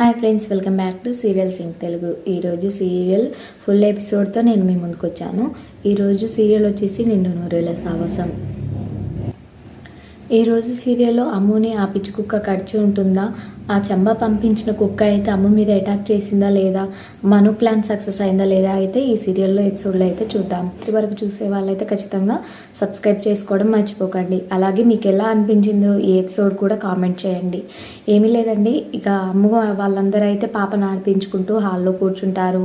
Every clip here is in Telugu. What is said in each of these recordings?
Hi friends welcome back to serial sing Telugu. ఈరోజు సీరియల్ ఫుల్ ఎపిసోడ్తో నేను మీ ముందుకు వచ్చాను. ఈరోజు సీరియల్ వచ్చేసి నిండు నూరేల సాహసం. ఈరోజు సీరియల్లో అమ్ముని ఆ పిచ్చి కుక్క కడిచి ఉంటుందా? ఆ చెంబ పంపించిన కుక్క అయితే అమ్మ మీద అటాక్ చేసిందా లేదా? మను ప్లాన్ సక్సెస్ అయిందా లేదా అయితే ఈ సీరియల్లో ఎపిసోడ్లో అయితే చూద్దాం. వరకు చూసే వాళ్ళైతే ఖచ్చితంగా సబ్స్క్రైబ్ చేసుకోవడం మర్చిపోకండి. అలాగే మీకు ఎలా అనిపించిందో ఈ ఎపిసోడ్ కూడా కామెంట్ చేయండి. ఏమీ లేదండి. ఇక అమ్మ వాళ్ళందరూ అయితే పాపను ఆడిపించుకుంటూ హాల్లో కూర్చుంటారు.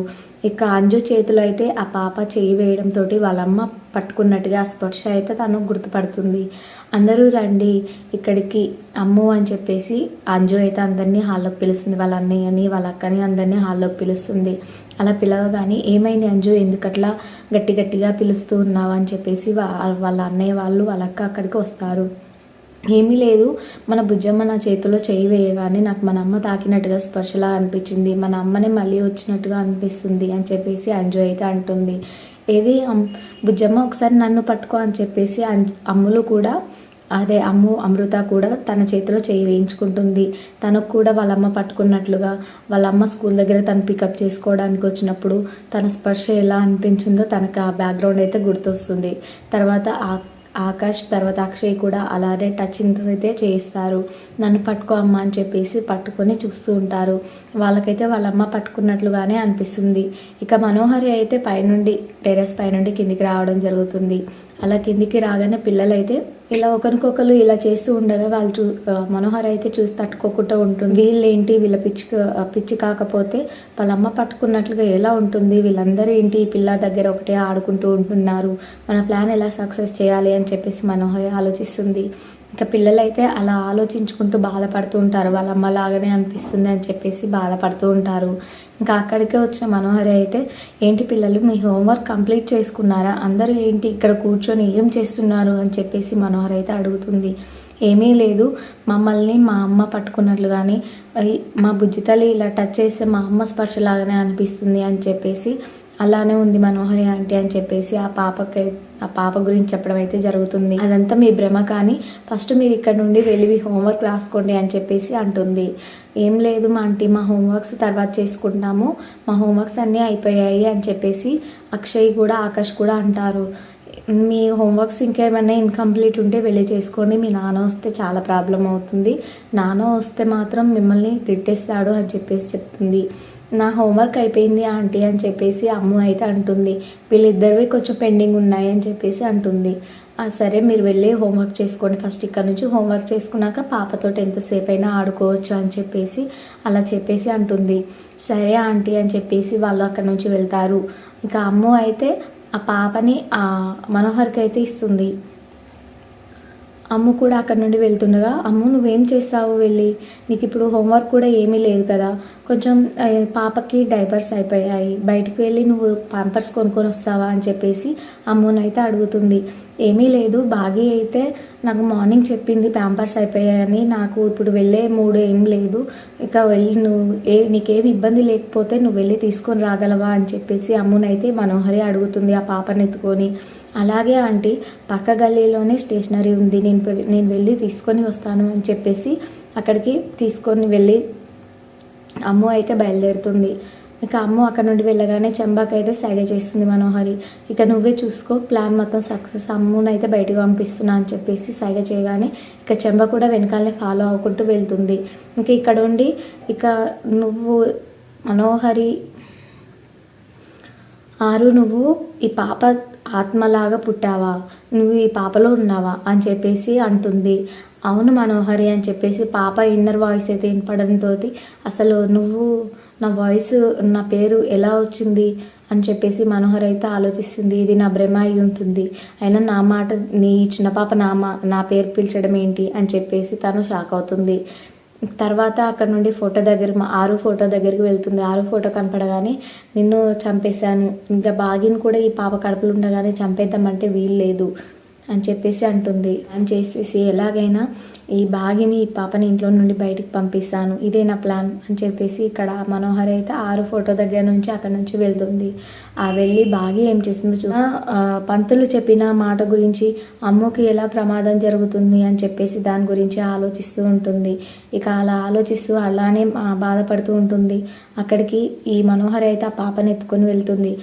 ఇక అంజు చేతిలో అయితే ఆ పాప చేయి వేయడంతో వాళ్ళమ్మ పట్టుకున్నట్టుగా స్పర్శ అయితే తను గుర్తుపడుతుంది. అందరూ రండి ఇక్కడికి అమ్ము అని చెప్పేసి అంజు అయితే అందరినీ హాల్లోకి పిలుస్తుంది. వాళ్ళ అన్నయ్యని వాళ్ళ అక్కని అందరినీ హాల్లోకి పిలుస్తుంది. అలా పిలవగానే ఏమైంది అంజు? ఎందుకట్లా గట్టి గట్టిగా పిలుస్తూ ఉన్నావు? అని చెప్పేసి వాళ్ళ అన్నయ్య వాళ్ళు వాళ్ళ అక్క అక్కడికి వస్తారు. ఏమీ లేదు. మన బుజ్జమ్మ నా చేతిలో చేయి వేయగానే నాకు మన అమ్మ తాకినట్టుగా స్పర్శలా అనిపించింది. మన అమ్మనే మళ్ళీ వచ్చినట్టుగా అనిపిస్తుంది అని చెప్పేసి అంజు అయితే అంటుంది. ఏది? బుజ్జమ్మ ఒకసారి నన్ను పట్టుకో అని చెప్పేసి అంజ్- అమ్ములు కూడా అదే అమ్ము అమృత కూడా తన చేతిలో చేయి వేయించుకుంటుంది. తనకు కూడా వాళ్ళమ్మ పట్టుకున్నట్లుగా వాళ్ళమ్మ స్కూల్ దగ్గర తను పికప్ చేసుకోవడానికి వచ్చినప్పుడు తన స్పర్శ ఎలా అనిపించిందో తనకు ఆ బ్యాక్గ్రౌండ్ అయితే గుర్తొస్తుంది. తర్వాత ఆ ఆకాష్ తర్వాత అక్షయ్ కూడా అలానే టచింగ్ అయితే చేయిస్తారు. నన్ను పట్టుకో అమ్మ అని చెప్పేసి పట్టుకొని చూస్తూ ఉంటారు. వాళ్ళకైతే వాళ్ళ అమ్మ పట్టుకున్నట్లుగానే అనిపిస్తుంది. ఇక మనోహరి అయితే పైనుండి టెరెస్ పైనుండి కిందికి రావడం జరుగుతుంది. అలా కిందికి రాగానే పిల్లలైతే ఇలా ఒకరికొకరు ఇలా చేస్తూ ఉండగా వాళ్ళు చూ మనోహర్ అయితే చూసి తట్టుకోకుండా ఉంటుంది. వీళ్ళేంటి? వీళ్ళ పిచ్చి పిచ్చి కాకపోతే వాళ్ళ అమ్మ పట్టుకున్నట్లుగా ఎలా ఉంటుంది? వీళ్ళందరూ ఏంటి? పిల్ల దగ్గర ఒకటే ఆడుకుంటూ ఉంటున్నారు. మన ప్లాన్ ఎలా సక్సెస్ చేయాలి అని చెప్పేసి మనోహర్ ఆలోచిస్తుంది. ఇంకా పిల్లలైతే అలా ఆలోచించుకుంటూ బాధపడుతూ ఉంటారు. వాళ్ళ అమ్మ లాగానే అనిపిస్తుంది అని చెప్పేసి బాధపడుతూ ఉంటారు. ఇంకా అక్కడికే వచ్చిన మనోహరి అయితే ఏంటి పిల్లలు మీ హోంవర్క్ కంప్లీట్ చేసుకున్నారా? అందరూ ఏంటి ఇక్కడ కూర్చొని ఏం చేస్తున్నారు? అని చెప్పేసి మనోహరి అయితే అడుగుతుంది. ఏమీ లేదు. మమ్మల్ని మా అమ్మ పట్టుకున్నట్లు కానీ మా బుజ్జితల్లి ఇలా టచ్ చేస్తే మా అమ్మ స్పర్శలాగానే అనిపిస్తుంది అని చెప్పేసి అలానే ఉంది మనోహరి ఆంటీ అని చెప్పేసి ఆ పాపకి ఆ పాప గురించి చెప్పడం అయితే జరుగుతుంది. అదంతా మీ భ్రమ కానీ ఫస్ట్ మీరు ఇక్కడ నుండి వెళ్ళి మీ హోంవర్క్ రాసుకోండి అని చెప్పేసి అంటుంది. ఏం లేదు మా ఆంటీ మా హోంవర్క్స్ తర్వాత చేసుకుంటాము. మా హోంవర్క్స్ అన్నీ అయిపోయాయి అని చెప్పేసి అక్షయ్ కూడా ఆకాష్ కూడా అంటారు. మీ హోంవర్క్స్ ఇంకేమైనా ఇన్కంప్లీట్ ఉంటే వెళ్ళి చేసుకోండి. మీ నాన్న వస్తే చాలా ప్రాబ్లం అవుతుంది. నాన్న వస్తే మాత్రం మిమ్మల్ని తిట్టేస్తాడు అని చెప్పేసి చెప్తుంది. నా హోంవర్క్ అయిపోయింది ఆంటీ అని చెప్పేసి అమ్మ అయితే అంటుంది. వీళ్ళిద్దరివి కొంచెం పెండింగ్ ఉన్నాయి అని చెప్పేసి అంటుంది. "ఆ, సరే మీరు వెళ్ళి హోంవర్క్ చేసుకోండి. ఫస్ట్ ఇక్కడ నుంచి హోంవర్క్ చేసుకున్నాక పాపతో ఎంతసేపు అయినా ఆడుకోవచ్చు అని చెప్పేసి అలా చెప్పేసి అంటుంది. సరే ఆంటీ అని చెప్పేసి వాళ్ళు అక్కడ నుంచి వెళ్తారు. ఇంకా అమ్మ అయితే ఆ పాపని మనోహర్కి అయితే ఇస్తుంది. అమ్ము కూడా అక్కడ నుండి వెళ్తుండగా అమ్ము నువ్వేం చేస్తావు వెళ్ళి? నీకు ఇప్పుడు హోంవర్క్ కూడా ఏమీ లేదు కదా. కొంచెం పాపకి డైపర్స్ అయిపోయాయి. బయటికి వెళ్ళి నువ్వు పాంపర్స్ కొనుక్కొని వస్తావా? అని చెప్పేసి అమ్మునైతే అడుగుతుంది. ఏమీ లేదు బాగి అయితే నాకు మార్నింగ్ చెప్పింది ప్యాంపర్స్ అయిపోయాయని. నాకు ఇప్పుడు వెళ్ళే మూడు ఏం లేదు. ఇక వెళ్ళి నువ్వు ఏ నీకేం ఇబ్బంది లేకపోతే నువ్వు వెళ్ళి తీసుకొని రాగలవా? అని చెప్పేసి అమ్మునైతే మనోహరి అడుగుతుంది ఆ పాపని ఎత్తుకొని. అలాగే ఆంటీ పక్క గల్లీలోనే స్టేషనరీ ఉంది. నేను నేను వెళ్ళి తీసుకొని వస్తాను అని చెప్పేసి అక్కడికి తీసుకొని వెళ్ళి అమ్ము అయితే బయలుదేరుతుంది. ఇక అమ్ము అక్కడ నుండి వెళ్ళగానే చెంబాకైతే అయితే సైగ చేస్తుంది మనోహరి. ఇక నువ్వే చూసుకో ప్లాన్ మొత్తం సక్సెస్ అమ్మును అయితే బయటకు పంపిస్తున్నా అని చెప్పేసి సైగ చేయగానే ఇక చెంబ కూడా వెనకాలనే ఫాలో అవ్వకుంటూ వెళ్తుంది. ఇంక ఇక్కడ ఉండి ఇక నువ్వు మనోహరి ఆరు నువ్వు ఈ పాప ఆత్మలాగా పుట్టావా? నువ్వు ఈ పాపలో ఉన్నావా? అని చెప్పేసి అంటుంది. అవును మనోహరి అని చెప్పేసి పాప ఇన్నర్ వాయిస్ అయితే వినపడంతో అసలు నువ్వు నా వాయిస్ నా పేరు ఎలా వచ్చింది? అని చెప్పేసి మనోహర్ అయితే ఆలోచిస్తుంది. ఇది నా భ్రమ అయి ఉంటుంది. అయినా నా మాట నీ చిన్న పాప నా మా నా పేరు పిలిచడం ఏంటి? అని చెప్పేసి తను షాక్ అవుతుంది. తర్వాత అక్కడ నుండి ఫోటో దగ్గర మా ఆరు ఫోటో దగ్గరికి వెళ్తుంది. ఆరు ఫోటో కనపడగానే నిన్ను చంపేశాను. ఇంకా బాగిని కూడా ఈ పాప కడుపులు ఉండగానే చంపేద్దామంటే వీలు లేదు అని చెప్పేసి అంటుంది. అని చేసేసి ఎలాగైనా ఈ బాగిని ఈ పాపని ఇంట్లో నుండి బయటికి పంపిస్తాను. ఇదే నా ప్లాన్ అని చెప్పేసి ఇక్కడ మనోహర్ అయితే ఆరు ఫోటో దగ్గర నుంచి అక్కడ నుంచి వెళ్తుంది. ఆ వెళ్ళి బాగి ఏం చేసిందో చూ పంతులు చెప్పిన మాట గురించి అమ్మకి ఎలా ప్రమాదం జరుగుతుంది అని చెప్పేసి దాని గురించి ఆలోచిస్తూ ఉంటుంది. ఇక అలా ఆలోచిస్తూ అలానే బాధపడుతూ ఉంటుంది. అక్కడికి ఈ మనోహర్ అయితే ఆ పాపని ఎత్తుకొని వెళ్తుంది.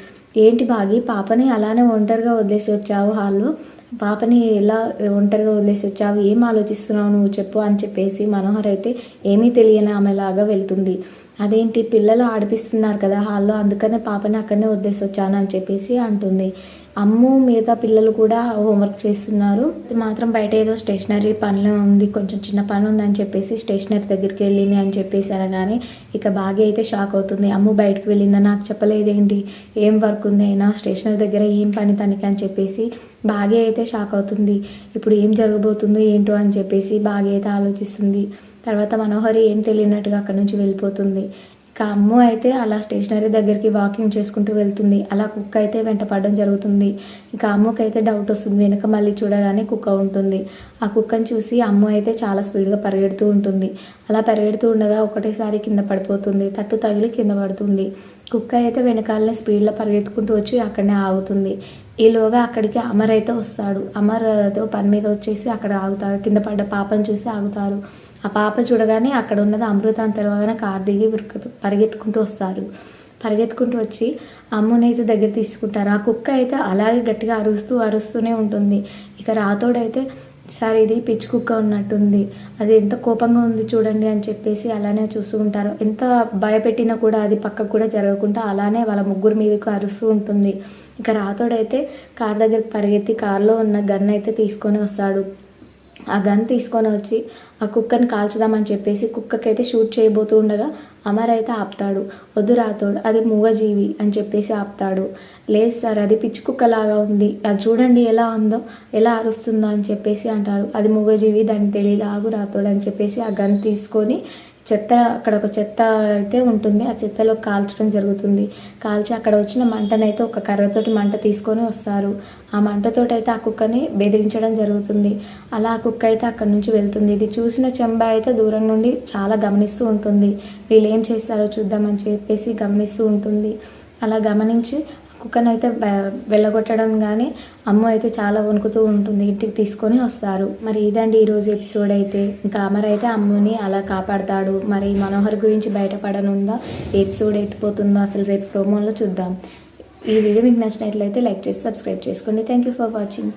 ఏంటి బాగి పాపని అలానే ఒంటరిగా వదిలేసి వచ్చావు హాల్లో? పాపని ఎలా ఒంటరిగా వదిలేసి వచ్చావు ఏం ఆలోచిస్తున్నావు నువ్వు? చెప్పు అని చెప్పేసి మనోహర్ అయితే ఏమీ తెలియని ఆమెలాగా వెళ్తుంది. అదేంటి? పిల్లలు ఆడిపిస్తున్నారు కదా హాల్లో అందుకనే పాపని అక్కడనే వదిలేసి వచ్చాను అని చెప్పేసి అంటుంది. అమ్ము మిగతా పిల్లలు కూడా హోంవర్క్ చేస్తున్నారు. మాత్రం బయట ఏదో స్టేషనరీ పనిలో ఉంది కొంచెం చిన్న పని ఉందని చెప్పేసి స్టేషనరీ దగ్గరికి వెళ్ళింది అని చెప్పేసి అనగానే ఇక బాగా అయితే షాక్ అవుతుంది. అమ్ము బయటకు వెళ్ళిందా? నాకు చెప్పలేదేంటి? ఏం వర్క్ ఉంది అయినా? స్టేషనరీ దగ్గర ఏం పని తనకి? అని చెప్పేసి బాగా అయితే షాక్ అవుతుంది. ఇప్పుడు ఏం జరగబోతుందో ఏంటో అని చెప్పేసి బాగా అయితే ఆలోచిస్తుంది. తర్వాత మనోహరి ఏం తెలియనట్టుగా అక్కడి నుంచి వెళ్ళిపోతుంది. ఇక అమ్ము అయితే అలా స్టేషనరీ దగ్గరికి వాకింగ్ చేసుకుంటూ వెళ్తుంది. అలా కుక్క అయితే వెంట పడడం జరుగుతుంది. ఇక అమ్ముకి అయితే డౌట్ వస్తుంది. వెనక మళ్ళీ చూడగానే కుక్క ఉంటుంది. ఆ కుక్కను చూసి అమ్ము అయితే చాలా స్పీడ్గా పరిగెడుతూ ఉంటుంది. అలా పరిగెడుతూ ఉండగా ఒకటేసారి కింద పడిపోతుంది. తట్టు తగిలి కింద పడుతుంది. కుక్క అయితే వెనకాలనే స్పీడ్లో పరిగెత్తుకుంటూ వచ్చి అక్కడనే ఆగుతుంది. ఈలోగా అక్కడికి అమర్ అయితే వస్తాడు. అమర్తో పని మీద వచ్చేసి అక్కడ ఆగుతారు కింద పడ్డ పాపను చూసి ఆగుతారు. ఆ పాప చూడగానే అక్కడ ఉన్నది అమృత అని తెలవగానే కార్ దిగి ఉరుకు- పరిగెత్తుకుంటూ వస్తారు. పరిగెత్తుకుంటూ వచ్చి అమ్ముని అయితే దగ్గర తీసుకుంటారు. ఆ కుక్క అయితే అలాగే గట్టిగా అరుస్తూ అరుస్తూనే ఉంటుంది. ఇక రాతోడైతే సార్ ఇది పిచ్చి కుక్క ఉన్నట్టుంది. అది ఎంత కోపంగా ఉంది చూడండి అని చెప్పేసి అలానే చూస్తూ ఉంటారు. ఎంత భయపెట్టినా కూడా అది పక్కకు కూడా జరగకుండా అలానే వాళ్ళ ముగ్గురు మీదకు అరుస్తూ ఉంటుంది. ఇక రాతోడైతే కార్ దగ్గరికి పరిగెత్తి కారులో ఉన్న గన్ అయితే తీసుకొని వస్తాడు. ఆ గన్ తీసుకొని వచ్చి ఆ కుక్కని కాల్చుదామని చెప్పేసి కుక్కకైతే షూట్ చేయబోతూ ఉండగా అమర్ అయితే ఆపుతాడు. వద్దు రాతోడు అది మూగజీవి అని చెప్పేసి ఆపుతాడు. లేదు సార్ అది పిచ్చి కుక్కలాగా ఉంది. అది చూడండి ఎలా ఉందో ఎలా అరుస్తుందో అని చెప్పేసి అంటారు. అది మూగజీవి దానికి తెలియదు ఆగు రాతోడు అని చెప్పేసి ఆ గన్ తీసుకొని చెత్త అక్కడ ఒక చెత్త అయితే ఉంటుంది. ఆ చెత్తలో కాల్చడం జరుగుతుంది. కాల్చి అక్కడ వచ్చిన మంటనైతే ఒక కర్రతోటి మంట తీసుకొని వస్తారు. ఆ మంటతోటి అయితే ఆ కుక్కని బెదిరించడం జరుగుతుంది. అలా ఆ కుక్క అయితే అక్కడ నుంచి వెళ్తుంది. ఇది చూసిన చెంబ అయితే దూరం నుండి చాలా గమనిస్తూ ఉంటుంది. వీళ్ళు ఏం చేస్తారో చూద్దామని చెప్పేసి గమనిస్తూ ఉంటుంది. అలా గమనించి కుక్కను అయితే వెళ్ళగొట్టడం కానీ అమ్మ అయితే చాలా వణుకుతూ ఉంటుంది. ఇంటికి తీసుకొని వస్తారు. మరి ఇదండి ఈరోజు ఎపిసోడ్ అయితే. ఇంకా అమర్ అయితే అమ్ముని అలా కాపాడతాడు. మరి మనోహర్ గురించి బయటపడనుందా? ఎపిసోడ్ ఎట్టిపోతుందో అసలు రేపు ప్రోమోలో చూద్దాం. ఈ వీడియో మీకు నచ్చినట్లయితే లైక్ చేసి సబ్స్క్రైబ్ చేసుకోండి. Thank you for watching